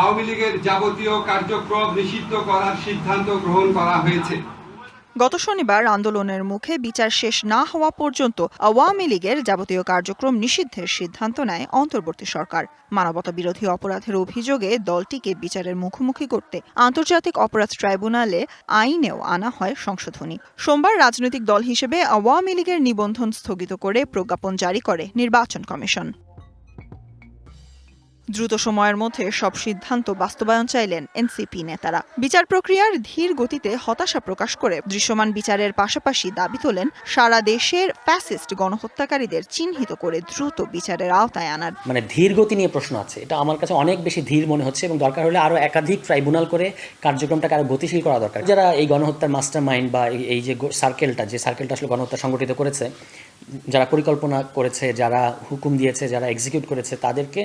আওয়ামী লীগের যাবতীয় কার্যক্রম নিষিদ্ধ করার সিদ্ধান্ত গ্রহণ করা হয়েছে। গত শনিবার আন্দোলনের মুখে বিচার শেষ না হওয়া পর্যন্ত আওয়ামী লীগের যাবতীয় কার্যক্রম নিষিদ্ধের সিদ্ধান্ত নেয় অন্তর্বর্তী সরকার। মানবতা বিরোধী অপরাধের অভিযোগে দলটিকে বিচারের মুখোমুখি করতে আন্তর্জাতিক অপরাধ ট্রাইব্যুনালে আইনেও আনা হয় সংশোধনী। সোমবার রাজনৈতিক দল হিসেবে আওয়ামী লীগের নিবন্ধন স্থগিত করে প্রজ্ঞাপন জারি করে নির্বাচন কমিশন। দ্রুত সময়ের মধ্যে সব সিদ্ধান্ত বাস্তবায়ন চাইলেন এনসিপি নেতারা। বিচার প্রক্রিয়ার ধীর গতিতে হতাশা প্রকাশ করে দৃশ্যমান বিচারের পাশাপাশি দাবি তোলেন, সারা দেশের ফ্যাসিস্ট গণহত্যাকারীদের চিহ্নিত করে দ্রুত বিচারের আওতায় আনার। মানে ধীর গতি নিয়ে প্রশ্ন আছে। এটা আমার কাছে অনেক বেশি ধীর মনে হচ্ছে এবং দরকার হলে আরও একাধিক ট্রাইব্যুনাল করে কার্যক্রমটাকে আরও গতিশীল করা দরকার। যারা এই গণহত্যার মাস্টার মাইন্ড বা এই যে সার্কেলটা যে সার্কেলটা আসলে গণহত্যা সংগঠিত করেছে, যারা পরিকল্পনা করেছে, যারা হুকুম দিয়েছে, যারা এক্সিকিউট করেছে, তাদেরকে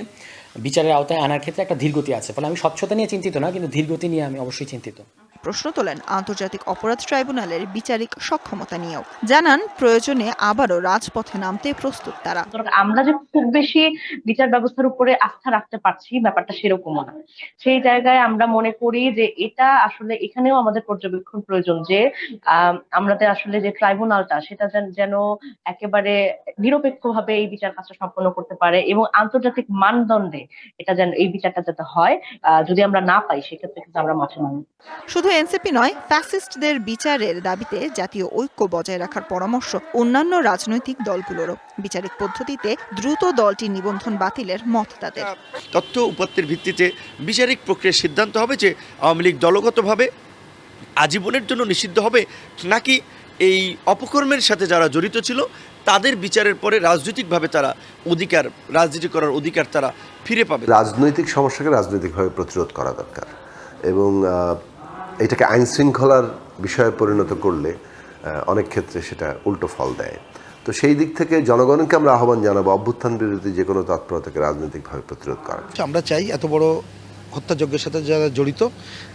বিচারের আওতায় আনার ক্ষেত্রে একটা ধীরগতি আছে। ফলে আমি স্বচ্ছতা নিয়ে চিন্তিত না, কিন্তু ধীরগতি নিয়ে আমি অবশ্যই চিন্তিত। প্রশ্ন তোলেন আন্তর্জাতিক অপরাধ ট্রাইব্যুনালের বিচারিক সক্ষমতা নিয়েও। জানান প্রয়োজনে আবারও রাজপথে নামতে প্রস্তুত তারা। আমরা যে খুব বেশি বিচার ব্যবস্থার উপরে আস্থা রাখতে পারছি ব্যাপারটা সেরকমও না। সেই জায়গায় আমরা মনে করি যে এটা আসলে এখানেও আমাদের পর্যবেক্ষণ প্রয়োজন যে আহ, আমাদের আসলে যে ট্রাইব্যুনালটা সেটা যেন- একেবারে নিরপেক্ষভাবে এই বিচার কাজটা সম্পন্ন করতে পারে এবং আন্তর্জাতিক মানদণ্ডে এটা যেন এই বিচারটা যাতে হয় আহ, যদি আমরা না পাই সেক্ষেত্রে কিন্তু আমরা মাঠে নামি শুধু এনসিপি নয় ফ্যাসিস্টদের বিচারের দাবিতে জাতীয় ঐক্য বজায় রাখার পরামর্শ অন্যান্য রাজনৈতিক দলগুলোরও। বিচারিক পদ্ধতিতে দ্রুত দলটি নিবন্ধন বাতিলের মত তাদের। তথ্য উপাত্তের ভিত্তিতে বিচারিক প্রক্রিয়ার সিদ্ধান্ত হবে যে আওয়ামী লীগ দলগতভাবে আজীবনের জন্য নিষিদ্ধ হবে নাকি এই অপকর্মের সাথে যারা জড়িত ছিল তাদের বিচারের পরে রাজনৈতিকভাবে তারা অধিকার রাজনীতি করার অধিকার তারা ফিরে পাবে। রাজনৈতিক সমস্যাকে রাজনৈতিকভাবে প্রতিরোধ করা দরকার। এবং এটাকে আইন শৃঙ্খলার বিষয়ে পরিণত করলে অনেক ক্ষেত্রে সেটা উল্টো ফল দেয়। তো সেই দিক থেকে জনগণকে আমরা আহ্বান জানাব অভ্যুত্থান বিরোধী যে কোনো তৎপরতাকে রাজনৈতিকভাবে প্রতিরোধ করার আমরা চাই এত বড় হত্যাযজ্ঞের সাথে যারা জড়িত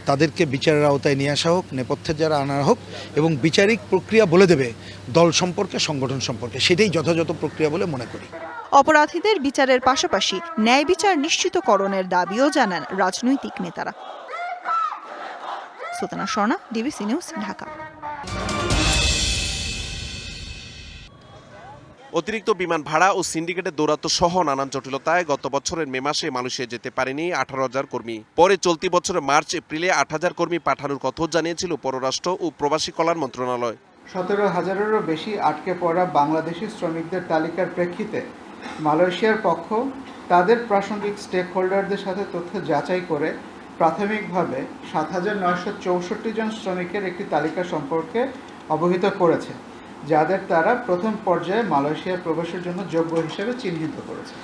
তাদেরকে বিচারের আওতায় নিয়ে আসা হোক নেপথ্যের যারা আনা হোক এবং বিচারিক প্রক্রিয়া বলে দেবে দল সম্পর্কে সংগঠন সম্পর্কে। সেটাই যথাযথ প্রক্রিয়া বলে মনে করি। অপরাধীদের বিচারের পাশাপাশি ন্যায় বিচার নিশ্চিতকরণের দাবিও জানান রাজনৈতিক নেতারা। Sutana Swarna DBC news Dhaka. অতিরিক্ত বিমান ভাড়া ও সিন্ডিকেটের দৌরাত্ম সহ নানান জটিলতায় গত বছরের মে মাসে মালয়েশিয়া যেতে পারেনি আঠারো হাজার কর্মী। পরে চলতি বছরের মার্চ এপ্রিলে আট হাজার কর্মী পাঠানোর কথাও জানিয়েছিল পররাষ্ট্র ও প্রবাসী কল্যাণ মন্ত্রণালয়। সতেরো হাজারেরও বেশি আটকে পড়া বাংলাদেশি শ্রমিকদের তালিকার প্রেক্ষিতে মালয়েশিয়ার পক্ষ তাদের প্রাসঙ্গিক স্টেক হোল্ডারদের সাথে তথ্য যাচাই করে প্রাথমিকভাবে সাত হাজার নয়শো চৌষট্টি জন শ্রমিকের একটি তালিকা সম্পর্কে অবহিত করেছে, যাদের তারা প্রথম পর্যায়ে মালয়েশিয়া প্রবেশের জন্য যোগ্য হিসেবে চিহ্নিত করেছে।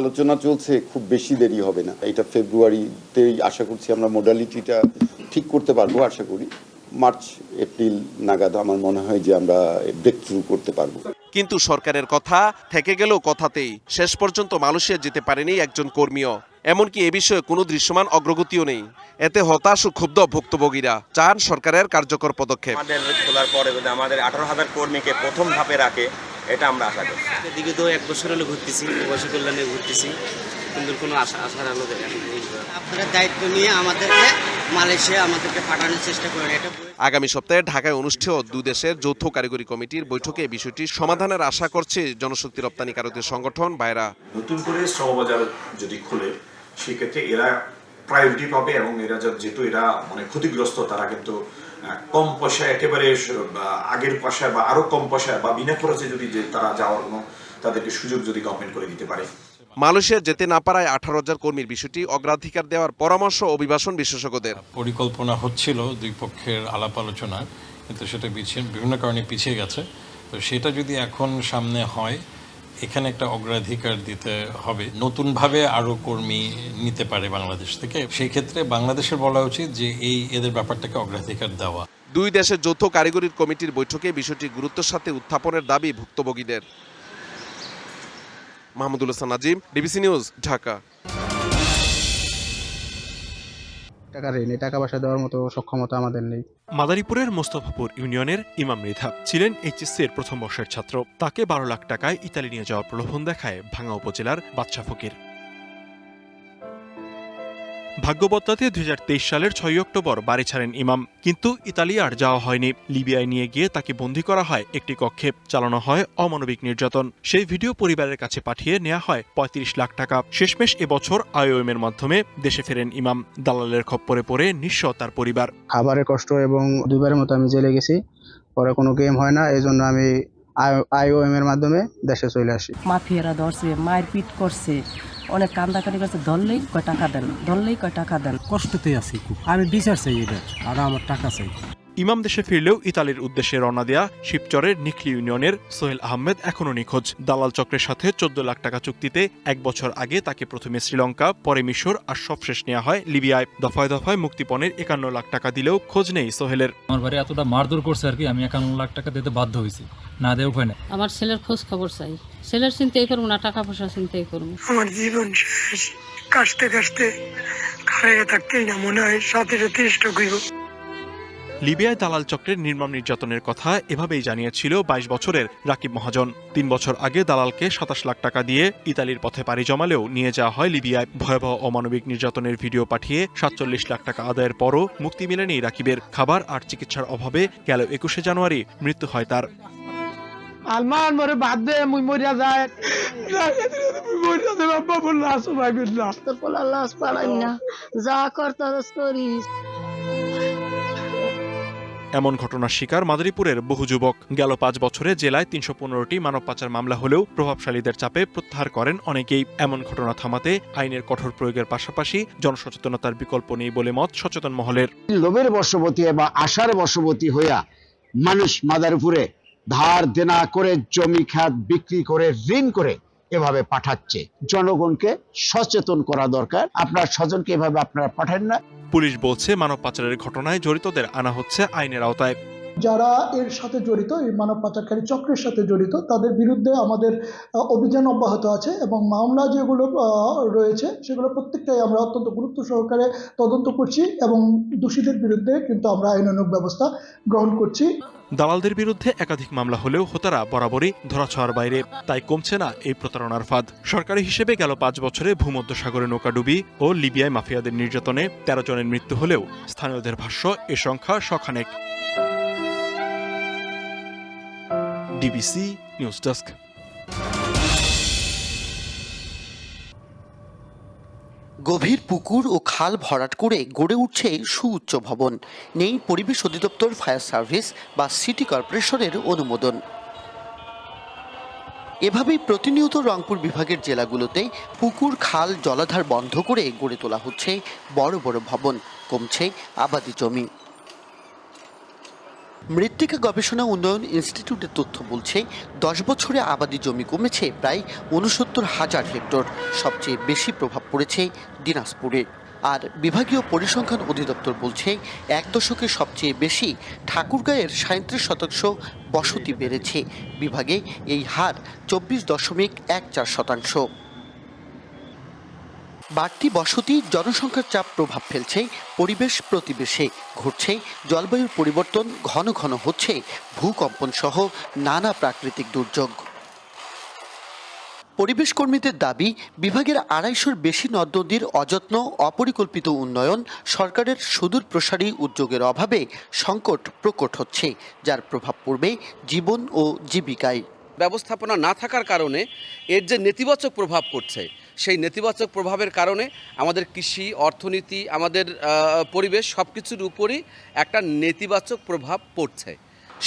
আলোচনা চলছে, খুব বেশি দেরি হবে না। এটা ফেব্রুয়ারিতেই আশা করছি আমরা মোডালিটিটা ঠিক করতে পারব, আশা করি। মার্চ, এপ্রিল নাগাদ আমার মনে হয় যে আমরা ব্রেক থ্রু করতে পারব। কিন্তু সরকারের কথা থেকে গেল কথাতেই শেষ পর্যন্ত মালয়েশিয়া যেতে পারেনি একজন কর্মীও। এমনকি এ বিষয়ে কোনো দৃশ্যমান অগ্রগতিও নেই। এতে হতাশ ও ক্ষুব্ধ ভুক্তভোগীরা। চান সরকারের কার্যকর পদক্ষেপ। আমাদের খোলার পরে যদি আমাদের আঠারো হাজার কর্মীকে প্রথম ধাপে রাখে এটা আমরা আশা করি এদিকে তো এক বছর হলে ঘুরতেছি প্রবাসী কল্যাণে ঘুরতেছি। কিন্তু কোনো আশা আশার আলো। আপনাদের দায়িত্ব নিয়ে আমাদেরকে মালয়েশিয়া আমাদেরকে পাঠানোর চেষ্টা করেন এটা আগামী সপ্তাহে ঢাকায় অনুষ্ঠেয় দুই দেশের যৌথ কারিগরি কমিটির বৈঠকে এই বিষয়টি সমাধানের আশা করছে জনশক্তি রপ্তানিকারকদের সংগঠন বাইরা নতুন করে শ্রমবাজার যদি খোলে সেক্ষেত্রে এরা প্রায়োরিটি পাবে এবং এরা যা- যেহেতু এরা মানে ক্ষতিগ্রস্ত তারা কিন্তু কম পয়সায় একেবারে আগের পয়সায় বা আরও কম পয়সায় বা বিনা খরচে যদি যে তারা যাওয়ার কোনো তাদেরকে সুযোগ যদি গভর্নমেন্ট করে দিতে পারে মালয়েশিয়া যেতে না পারায় আঠারো হাজার কর্মীর বিষয়টি অগ্রাধিকার দেওয়ার পরামর্শ অভিবাসন বিশেষজ্ঞদের। পরিকল্পনা হচ্ছিল দুই পক্ষের আলাপ আলোচনা কিন্তু সেটা পিছিয়ে বিভিন্ন কারণে পিছিয়ে গেছে। তো সেটা যদি এখন সামনে হয় এখানে একটা অগ্রাধিকার দিতে হবে। নতুনভাবে আরও কর্মী নিতে পারে বাংলাদেশ থেকে। সেই ক্ষেত্রে বাংলাদেশের বলা উচিত যে এই এদের ব্যাপারটাকে অগ্রাধিকার দেওয়া। দুই দেশের যৌথ কারিগরি কমিটির বৈঠকে বিষয়টি গুরুত্বের সাথে উত্থাপনের দাবি ভুক্তভোগীদের। Mahmudul Hasan Nazim DBC news Dhaka. টাকা ঋণে টাকা পয়সা দেওয়ার মতো সক্ষমতা আমাদের নেই। মাদারীপুরের মোস্তফাপুর ইউনিয়নের ইমাম মৃধা ছিলেন এইচএসসি এর প্রথম বর্ষের ছাত্র। তাকে বারো লাখ টাকায় ইতালি নিয়ে যাওয়ার প্রলোভন দেখায় ভাঙা উপজেলার বাদশা ফকির। ভাগ্য বদলাতে দুই সালের ছয় অক্টোবর বাড়ি ছাড়েন ইমাম। কিন্তু ইতালি আর যাওয়া হয়নি। লিবিয়ায় নিয়ে গিয়ে তাকে বন্দী করা হয় একটি কক্ষে। চালানো হয় অমানবিক নির্যাতন। সেই ভিডিও পরিবারের কাছে পাঠিয়ে নেওয়া হয় পঁয়ত্রিশ লাখ টাকা। শেষমেশ এবছর আইওএম এর মাধ্যমে দেশে ফেরেন ইমাম। দালালের খপ্পরে পড়ে নিঃস্ব তার পরিবার। খাবারের কষ্ট এবং দুইবারের মতো আমি জেলে গেছি। পরে কোনো গেম হয় না। এই জন্য আমি আইওএম এর মাধ্যমে দেশে চলে আসি। মাফিয়ারা ধরছে মায়ের পিট করছে। অনেক কান্দাকাটি করছে, ধরলেই কয় টাকা দেন, ধরলেই কয় টাকা দেন। কষ্টতে আছি আমি বিচার চাই এটা আর আমার টাকা চাই। ইমাম দেশে ফিরলেও ইতালির উদ্দেশ্যে রওনা দেয়া শিবচরের নিকলি ইউনিয়নের সোহেল আহমেদ এখনও নিখোঁজ। দালাল চক্রের সাথে চোদ্দ লাখ টাকা চুক্তিতে এক বছর আগে তাকে প্রথমে শ্রীলঙ্কা পরে মিশর আর সবশেষ নেওয়া হয় লিবিয়ায়। দফায় দফায় মুক্তিপণের একান্ন লাখ টাকা দিলেও খোঁজ নেই সোহেলের। আমার বাড়ি এতটা মারধর করছে আর কি আমি একান্ন লাখ টাকা দিতে বাধ্য হয়েছি। না দেয় উপায় নেই। আমার ছেলের খোঁজ খবর চাই। ছেলের চিন্তাই করব না টাকা পয়সা চিন্তাই করব। আমার জীবন শেষ। কাশতে কাশতে খাইয়ে থাকতেই না মনে হয় সাথে সাথে স্টক হইব লিবিয়ায় দালাল চক্রের নির্মম নির্যাতনের কথা এভাবেই জানিয়েছিল বাইশ বছরের রাকিব মহাজন। তিন বছর আগে দালালকে সাতাশ লাখ টাকা দিয়ে ইতালির পথে পাড়ি জমালেও নিয়ে যাওয়া হয় লিবিয়ায় ভয়াবহ অমানবিক নির্যাতনের ভিডিও পাঠিয়ে সাতচল্লিশ লাখ টাকা আদায়ের পরও মুক্তি মেলেনি রাকিবের। খাবার আর চিকিৎসার অভাবে গেল একুশে জানুয়ারি মৃত্যু হয় তার। আলমান মরে বাদ দে মুই মরিয়া যায় মরিয়া দে বাবা বললা ভাই বিল্লা তোর পোলা লাশ পাড়াই না। যা কর করিস। এমন ঘটনার শিকার মাদারীপুরের বহু যুবক। গেল পাঁচ বছরে জেলায় তিনশো পনেরোটি মানব পাচার মামলা হলেও প্রভাবশালীদের চাপে প্রত্যাহার করেন অনেকেই। এমন ঘটনা থামাতে আইনের কঠোর প্রয়োগের পাশাপাশি জনসচেতনতার বিকল্প নেই বলে মত সচেতন মহলের। লোভের বশবতী বা আশার বশবতী হইয়া মানুষ মাদারীপুরে ধার দেনা করে জমি খাত বিক্রি করে, ঋণ করে এভাবে পাঠাচ্ছে। জনগণকে সচেতন করা দরকার। আপনার স্বজনকে এভাবে আপনারা পাঠান না। পুলিশ বলছে মানব পাচারের ঘটনায় জড়িতদের আনা হচ্ছে আইনের আওতায়। যারা এর সাথে জড়িত এই মানব পাচারকারী চক্রের সাথে জড়িত তাদের বিরুদ্ধে আমাদের অভিযান অব্যাহত আছে এবং মামলা যেগুলো রয়েছে সেগুলো প্রত্যেকটাই আমরা অত্যন্ত গুরুত্ব সহকারে তদন্ত করছি এবং দোষীদের বিরুদ্ধে কিন্তু আমরা আইনানুগ ব্যবস্থা গ্রহণ করছি। দালালদের বিরুদ্ধে একাধিক মামলা হলেও হোতারা বরাবরই ধরাছোঁয়ার বাইরে। তাই কমছে না এই প্রতারণার ফাঁদ। সরকারি হিসেবে গেল পাঁচ বছরে ভূমধ্যসাগরে নৌকাডুবি ও লিবিয়ায় মাফিয়াদের নির্যাতনে তেরো জনের মৃত্যু হলেও স্থানীয়দের ভাষ্য এ সংখ্যা শখানেক। DBC news desk. গভীর পুকুর ও খাল ভরাট করে গড়ে উঠছে সুউচ্চ ভবন। নেই পরিবেশ অধিদপ্তর, ফায়ার সার্ভিস বা সিটি কর্পোরেশনের অনুমোদন। এভাবেই প্রতিনিয়ত রংপুর বিভাগের জেলাগুলোতে পুকুর, খাল, জলাধার বন্ধ করে গড়ে তোলা হচ্ছে বড় বড় ভবন, কমছে আবাদি জমি। মৃত্তিকা গবেষণা উন্নয়ন ইনস্টিটিউটের তথ্য বলছে, দশ বছরে আবাদি জমি কমেছে প্রায় উনসত্তর হাজার হেক্টর, সবচেয়ে বেশি প্রভাব পড়েছে দিনাজপুরে। আর বিভাগীয় পরিসংখ্যান অধিদপ্তর বলছে, এক দশকে সবচেয়ে বেশি ঠাকুরগাঁয়ের সাঁত্রিশ শতাংশ বসতি বেড়েছে। বিভাগে এই হার চব্বিশ দশমিক এক চার শতাংশ। বাড়তি বসতি জনসংখ্যার চাপ প্রভাব ফেলছে, পরিবেশ প্রতিবেশে ঘটছে জলবায়ুর পরিবর্তন ঘন ঘন হচ্ছে, ভূকম্পন সহ নানা প্রাকৃতিক দুর্যোগ। পরিবেশ কর্মীদের দাবি, বিভাগের আড়াইশোর বেশি নদ নদীর অযত্ন, অপরিকল্পিত উন্নয়ন, সরকারের সুদূর প্রসারী উদ্যোগের অভাবে সংকট প্রকট হচ্ছে, যার প্রভাব পড়বে জীবন ও জীবিকায়। ব্যবস্থাপনা না থাকার কারণে এর যে নেতিবাচক প্রভাব পড়ছে সেই নেতিবাচক প্রভাবের কারণে আমাদের কৃষি, অর্থনীতি, আমাদের পরিবেশ সব কিছুর উপরই একটা নেতিবাচক প্রভাব পড়ছে।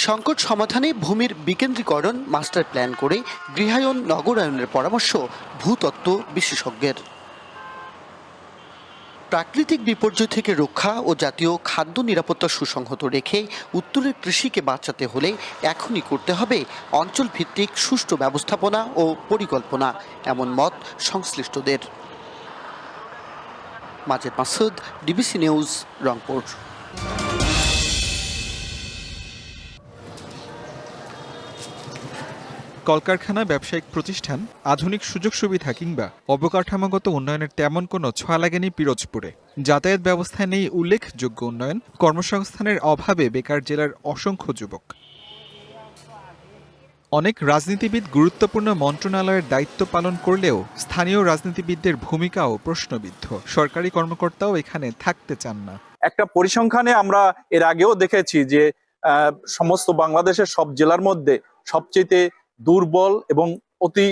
সংকট সমাধানে ভূমির বিকেন্দ্রীকরণ মাস্টার প্ল্যান করে গৃহায়ন নগরায়নের পরামর্শ ভূতত্ত্ব বিশেষজ্ঞের। প্রাকৃতিক বিপর্যয় থেকে রক্ষা ও জাতীয় খাদ্য নিরাপত্তা সুসংহত রেখে উত্তরের কৃষিকে বাঁচাতে হলে এখনই করতে হবে অঞ্চল ভিত্তিক সুষ্ঠু ব্যবস্থাপনা ও পরিকল্পনা। এমন মত সংশ্লিষ্টদের। Majed Masud DBC news, Rangpur. কলকারখানা, ব্যবসায়িক প্রতিষ্ঠান, আধুনিক সুযোগ সুবিধা কিংবা অবকাঠামোগত উন্নয়নের তেমন কোনো ছোঁয়া লাগেনি পিরোজপুরে। যাতায়াত ব্যবস্থায় নেই উল্লেখযোগ্য উন্নয়ন, কর্মসংস্থানের অভাবে বেকার জেলার অসংখ্য যুবক। অনেক রাজনীতিবিদ গুরুত্বপূর্ণ মন্ত্রণালয়ের দায়িত্ব পালন করলেও স্থানীয় রাজনীতিবিদদের ভূমিকাও প্রশ্নবিদ্ধ। সরকারি কর্মকর্তাও এখানে থাকতে চান না। একটা পরিসংখ্যানে আমরা এর আগেও দেখেছি যে সমস্ত বাংলাদেশের সব জেলার মধ্যে সবচেয়ে দুর্বল এবং অতি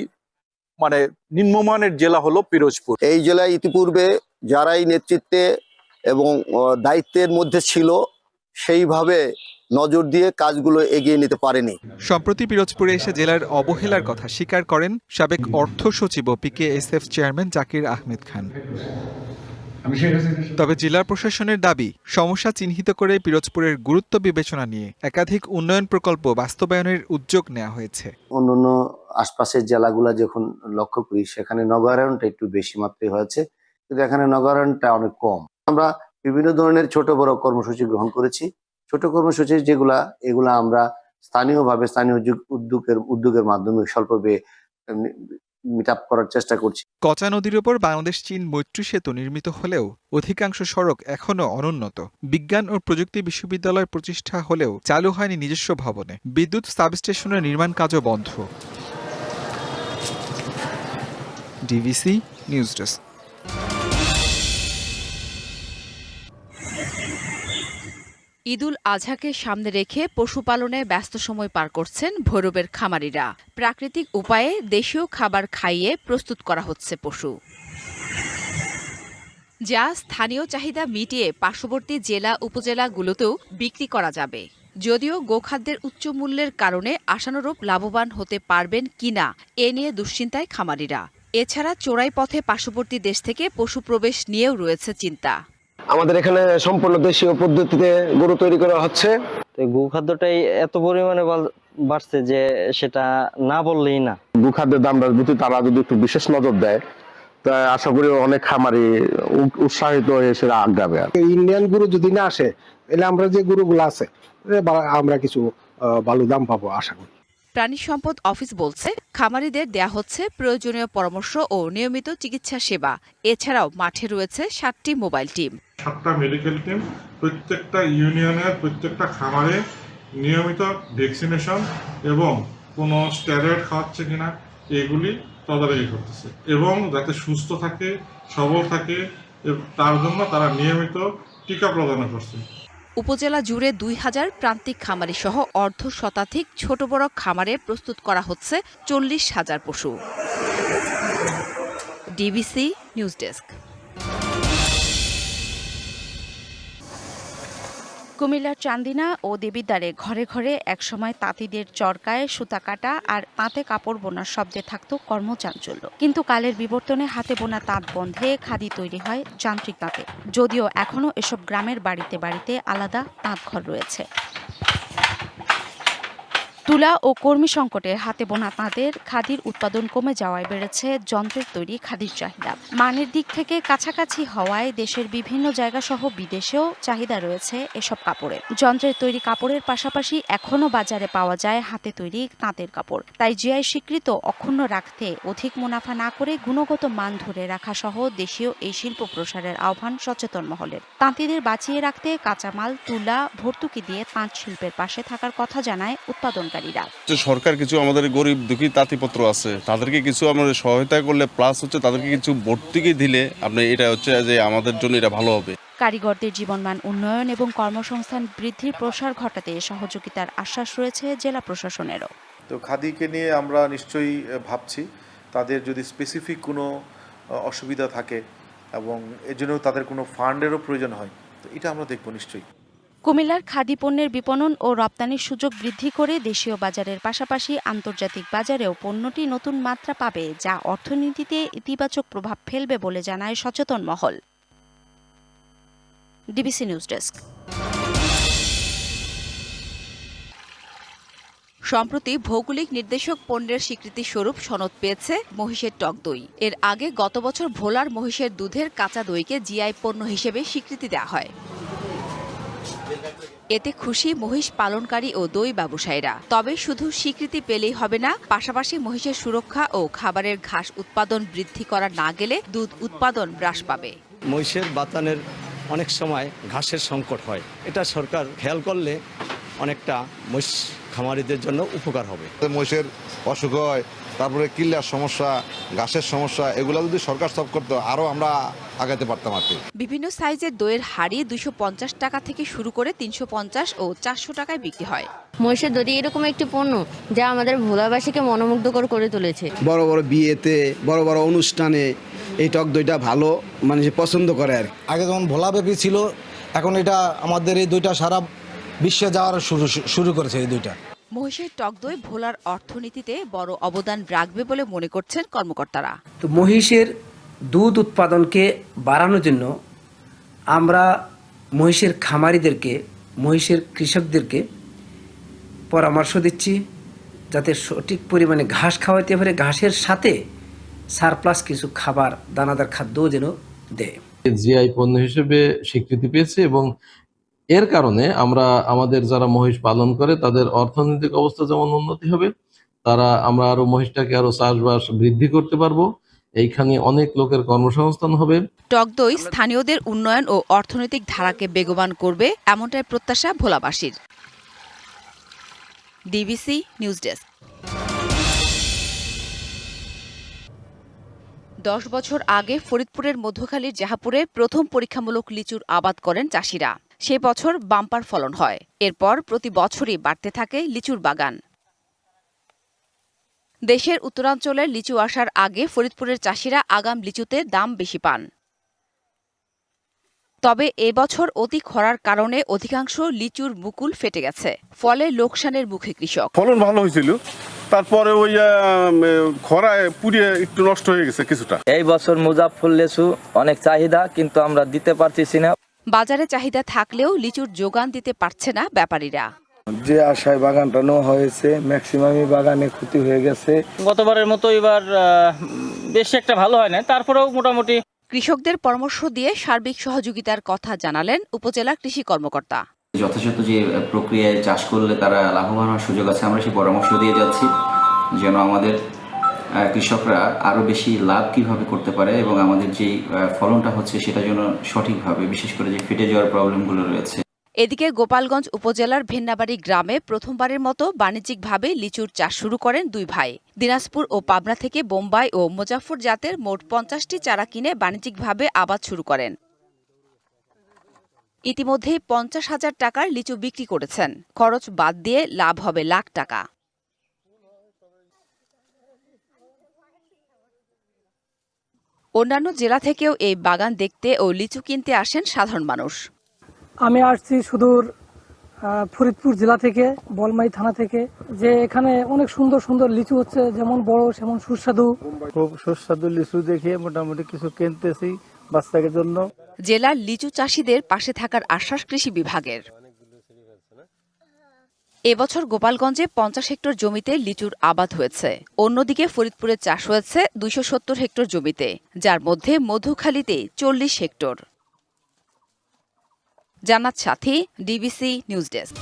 মানে নিম্নমানের জেলা হলো পিরোজপুর। এই জেলায় ইতিপূর্বে যারাই নেতৃত্বে এবং দায়িত্বের মধ্যে ছিল সেইভাবে নজর দিয়ে কাজগুলো এগিয়ে নিতে পারেনি। সম্প্রতি পিরোজপুরে এসে জেলার অবহেলার কথা স্বীকার করেন সাবেক অর্থ সচিব ও পিকেএসএফ চেয়ারম্যান জাকির আহমেদ খান। তবে জেলা প্রশাসনের দাবি সমস্যা চিহ্নিত করে পিরোজপুরের গুরুত্ব বিবেচনা নিয়ে একাধিক উন্নয়ন প্রকল্প বাস্তবায়নের উদ্যোগ নেওয়া হয়েছে। অন্যান্য আশপাশের জেলাগুলা যখন লক্ষ্য করি সেখানে নগরায়নটা একটু বেশি মাত্রায় হয়েছে। কিন্তু এখানে নগরায়নটা অনেক কম। আমরা বিভিন্ন ধরনের ছোট বড় কর্মসূচি গ্রহণ করেছি। ছোট কর্মসূচি যেগুলা এগুলা আমরা স্থানীয়ভাবে স্থানীয় উদ্যোগের উদ্যোগের মাধ্যমে স্বল্প ব্যয়ে মিট আপ করার চেষ্টা করছি। কচা নদীর উপর বাংলাদেশ, চীন মৈত্রী সেতু নির্মিত হলেও অধিকাংশ সড়ক এখনও অনুন্নত। বিজ্ঞান ও প্রযুক্তি বিশ্ববিদ্যালয় প্রতিষ্ঠা হলেও চালু হয়নি নিজস্ব ভবনে। বিদ্যুৎ সাবস্টেশনের নির্মাণ কাজও বন্ধ। DVC news desk. ঈদুল আজহাকে সামনে রেখে পশুপালনে ব্যস্ত সময় পার করছেন ভৈরবের খামারিরা। প্রাকৃতিক উপায়ে দেশীয় খাবার খাইয়ে প্রস্তুত করা হচ্ছে পশু। যা স্থানীয় চাহিদা মিটিয়ে পার্শ্ববর্তী জেলা উপজেলাগুলোতেও বিক্রি করা যাবে। যদিও গোখাদ্যের উচ্চ মূল্যের কারণে আশানুরূপ লাভবান হতে পারবেন কিনা, এ নিয়ে দুশ্চিন্তায় খামারিরা। এছাড়া চোরাই পথে পার্শ্ববর্তী দেশ থেকে পশু প্রবেশ নিয়েও রয়েছে চিন্তা। আমাদের এখানে সম্পূর্ণ দেশীয় পদ্ধতিতে গরু তৈরি করা হচ্ছে। তো গোখাদ্যটাই এত পরিমাণে বাল- বাড়ছে যে সেটা না বললেই না। গোখাদ্যের দামটার প্রতি তারা যদি একটু বিশেষ নজর দেয় তা আশা করি অনেক খামারি উৎসাহিত হয়ে সেটা আগাবে ইন্ডিয়ান গরু যদি না আসে তাহলে আমরা যে গরুগুলো আছে আমরা কিছু ভালো দাম পাবো আশা করি। প্রাণী সম্পদ অফিস বলছে খামারিদের দেয়া হচ্ছে প্রয়োজনীয় পরামর্শ ও নিয়মিত চিকিৎসা সেবা। এছাড়াও মাঠে রয়েছে সাতটি মোবাইল টিম। সাতটা মেডিকেল টিম প্রত্যেকটা ইউনিয়নের প্রত্যেকটা খামারে নিয়মিত ভ্যাকসিনেশন এবং কোনো স্টেরয়েড খাওয়াচ্ছে কিনা, এগুলি তদারকি করতেছে। এবং যাতে সুস্থ থাকে, সবল থাকে তার জন্য তারা নিয়মিত টিকা প্রদান করছে। উপজেলা জুড়ে দুই হাজার প্রান্তিক খামারি সহ অর্ধ শতাধিক ছোট বড় খামারে প্রস্তুত করা হচ্ছে চল্লিশ হাজার পশু। DBC news desk. কুমিল্লার চান্দিনা ও দেবীদ্বারে ঘরে ঘরে একসময় তাঁতিদের চরকায় সুতা কাটা আর তাঁতে কাপড় বোনার শব্দে থাকত কর্মচাঞ্চল্য। কিন্তু কালের বিবর্তনে হাতে বোনা তাঁত বন্ধে খাদি তৈরি হয় যান্ত্রিক তাঁতে। যদিও এখনও এসব গ্রামের বাড়িতে বাড়িতে আলাদা তাঁতঘর রয়েছে। তুলা ও কর্মী সংকটের হাতে বোনা তাঁদের খাদির উৎপাদন কমে যাওয়ায় বেড়েছে যন্ত্রের তৈরি খাদির চাহিদা। মানের দিক থেকে কাছাকাছি হওয়ায় দেশের বিভিন্ন জায়গা সহ বিদেশেও চাহিদা রয়েছে এসব কাপড়ে। যন্ত্রের তৈরি কাপড়ের পাশাপাশি এখনও বাজারে পাওয়া যায় হাতে তৈরি তাঁতের কাপড়। তাই জিআই স্বীকৃত অক্ষুণ্ণ রাখতে অধিক মুনাফা না করে গুণগত মান ধরে রাখা সহ দেশীয় এই শিল্প প্রসারের আহ্বান সচেতন মহলের। তাঁতিদের বাঁচিয়ে রাখতে কাঁচামাল, তুলা, ভর্তুকি দিয়ে তাঁত শিল্পের পাশে থাকার কথা জানায় উৎপাদনকারীরা। যে সরকার কিছু আমাদের গরিব দুঃখী তাঁতিপত্র আছে তাদেরকে কিছু আমাদের সহায়তা করলে প্লাস হচ্ছে তাদেরকে কিছু ভর্তুকি দিলে আপনি এটা হচ্ছে যে আমাদের জন্য এটা ভালো হবে। কারিগরদের জীবনমান উন্নয়ন এবং কর্মসংস্থান বৃদ্ধির প্রসার ঘটাতে সহযোগিতার আশ্বাস রয়েছে জেলা প্রশাসনেরও। তো খাদিকে নিয়ে আমরা নিশ্চয়ই ভাবছি তাদের যদি স্পেসিফিক কোনো অসুবিধা থাকে এবং এর জন্য তাদের কোনো ফান্ডেরও প্রয়োজন হয় তো এটা আমরা দেখব নিশ্চয়ই। কুমিল্লার খাদি পণ্যের বিপণন ও রপ্তানির সুযোগ বৃদ্ধি করে দেশীয় বাজারের পাশাপাশি আন্তর্জাতিক বাজারেও পণ্যটি নতুন মাত্রা পাবে, যা অর্থনীতিতে ইতিবাচক প্রভাব ফেলবে বলে জানায় সচেতন মহল। ডিবিসি নিউজ ডেস্ক সম্প্রতি ভৌগোলিক নির্দেশক পণ্যের স্বীকৃতি স্বরূপ সনদ পেয়েছে মহিষের টক দই। এর আগে গত বছর ভোলার মহিষের দুধের কাঁচা দইকে জিআই পণ্য হিসেবে স্বীকৃতি দেওয়া হয়। এতে খুশি মহিষ পালনকারী ও দই ব্যবসায়ীরা। তবে শুধু স্বীকৃতি পেলেই হবে না পাশাপাশি মহিষের সুরক্ষা ও খাবারের ঘাস উৎপাদন বৃদ্ধি করা না গেলে দুধ উৎপাদন হ্রাস পাবে। মহিষের বাতানের অনেক সময় ঘাসের সংকট হয়। এটা সরকার খেয়াল করলে অনেকটা মহিষ খামারিদের জন্য উপকার হবে। মহিষের অসুখ হয় তারপরে কিল্লার সমস্যা ঘাসের সমস্যা এগুলো যদি সরকার সব করতো আরও আমরা আগাতে পারতাম আর বিভিন্ন সাইজের দইয়ের হাড়ি দুশো পঞ্চাশ টাকা থেকে শুরু করে তিনশো পঞ্চাশ ও চারশো টাকায় বিক্রি হয়। মহিষের দড়ি এরকম একটি পণ্য যা আমাদের ভোলাবাসীকে মনোমুগ্ধকর করে তুলেছে। বড় বড় বিয়েতে বড় বড় অনুষ্ঠানে এই টক দইটা ভালো মানুষ পছন্দ করে আর আগে যেমন ভোলাব্যাপী ছিল এখন এটা আমাদের এই দুইটা সারা বিশ্বে যাওয়ার শুরু শুরু করেছে এই দুইটা। মহিষের টক দই ভোলার অর্থনীতিতে বড় অবদান রাখবে বলে মনে করছেন কর্মকর্তারা। তো মহিষের দুধ উৎপাদনকে বাড়ানোর জন্য আমরা মহিষের খামারিদেরকে মহিষের কৃষকদেরকে পরামর্শ দিচ্ছি যাতে সঠিক পরিমাণে ঘাস খাওয়াতে পারে ঘাসের সাথে সারপ্লাস কিছু খাবার দানাদার খাদ্যও যেন দেয়। জিআই পণ্য হিসেবে স্বীকৃতি পেয়েছে এবং এর কারণে আমরা আমাদের যারা মহিষ পালন করে, তাদের অর্থনৈতিক অবস্থা যেমন উন্নতি হবে, তারা আমরা আরও মহিষটাকে আরও চাষবাস বৃদ্ধি করতে পারব। এইখানে অনেক লোকের কর্মসংস্থান হবে। টক দই স্থানীয়দের উন্নয়ন ও অর্থনৈতিক ধারাকে বেগবান করবে এমনটাই প্রত্যাশা ভোলাবাসীর। ডিবিসি নিউজ ডেস্ক দশ বছর আগে ফরিদপুরের মধ্যখালীর জাহাপুরে প্রথম পরীক্ষামূলক লিচুর আবাদ করেন চাষিরা। সে বছর বাম্পার ফলন হয়। এরপর প্রতি বছরই বাড়তে থাকে লিচুর বাগান। দেশের উত্তরাঞ্চলের লিচু আসার আগে ফরিদপুরের চাষিরা আগাম লিচুতে দাম বেশি পান। তবে এবছর অতি খরার কারণে অধিকাংশ লিচুর মুকুল ফেটে গেছে ফলে লোকসানের মুখে কৃষক। ফলন ভালো হয়েছিল। তারপরে ওই খরায় পুড়িয়ে একটু নষ্ট হয়ে গেছে কিছুটা। এই বছর মুজাফর লেচু অনেক চাহিদা কিন্তু আমরা দিতে পারতেছি না। বাজারে চাহিদা থাকলেও লিচুর যোগান দিতে পারছে না ব্যাপারীরা। যে আশায় বাগানটা নেওয়া হয়েছে ম্যাক্সিমামই বাগানে ক্ষতি হয়ে গেছে। গতবারের মতো এবার বেশি একটা ভালো হয় না তারপরেও মোটামুটি কৃষকদের পরামর্শ দিয়ে সার্বিক সহযোগিতার কথা জানালেন উপজেলা কৃষি কর্মকর্তা। যথাযথ যে প্রক্রিয়ায় চাষ করলে তারা লাভবান হওয়ার সুযোগ আছে আমরা সেই পরামর্শ দিয়ে যাচ্ছি। যেন আমাদের কৃষকরা আরও বেশি লাভ কীভাবে করতে পারে এবং আমাদের যে ফলনটা হচ্ছে সেটা যেন সঠিকভাবে, বিশেষ করে যে ফেটে যাওয়ার প্রবলেমগুলো রয়েছে। এদিকে গোপালগঞ্জ উপজেলার ভেন্নাবাড়ি গ্রামে প্রথমবারের মতো বাণিজ্যিকভাবে লিচুর চাষ শুরু করেন দুই ভাই। দিনাজপুর ও পাবনা থেকে বোম্বাই ও মুজাফর জাতের মোট পঞ্চাশটি চারা কিনে বাণিজ্যিকভাবে আবাদ শুরু করেন। ইতিমধ্যেই পঞ্চাশ হাজার টাকার লিচু বিক্রি করেছেন। খরচ বাদ দিয়ে লাভ হবে লাখ টাকা। অন্যান্য জেলা থেকেও এই বাগান দেখতে ও লিচু কিনতে আসেন সাধারণ মানুষ। আমি আসছি সুদূর ফরিদপুর জেলা থেকে বলমাই থানা থেকে যে এখানে অনেক সুন্দর সুন্দর লিচু হচ্ছে যেমন বড় সেমন সুস্বাদু। খুব সুস্বাদু লিচু দেখে মোটামুটি কিছু কিনতেছি বাচ্চাদের জন্য। জেলার লিচু চাষিদের পাশে থাকার আশ্বাস কৃষি বিভাগের। এবছর গোপালগঞ্জে পঞ্চাশ হেক্টর জমিতে লিচুর আবাদ হয়েছে। অন্যদিকে ফরিদপুরে চাষ হয়েছে দুইশো সত্তর হেক্টর জমিতে, যার মধ্যে মধুখালীতে চল্লিশ হেক্টর। জানাত সাথী, ডিবিসি নিউজ ডেস্ক।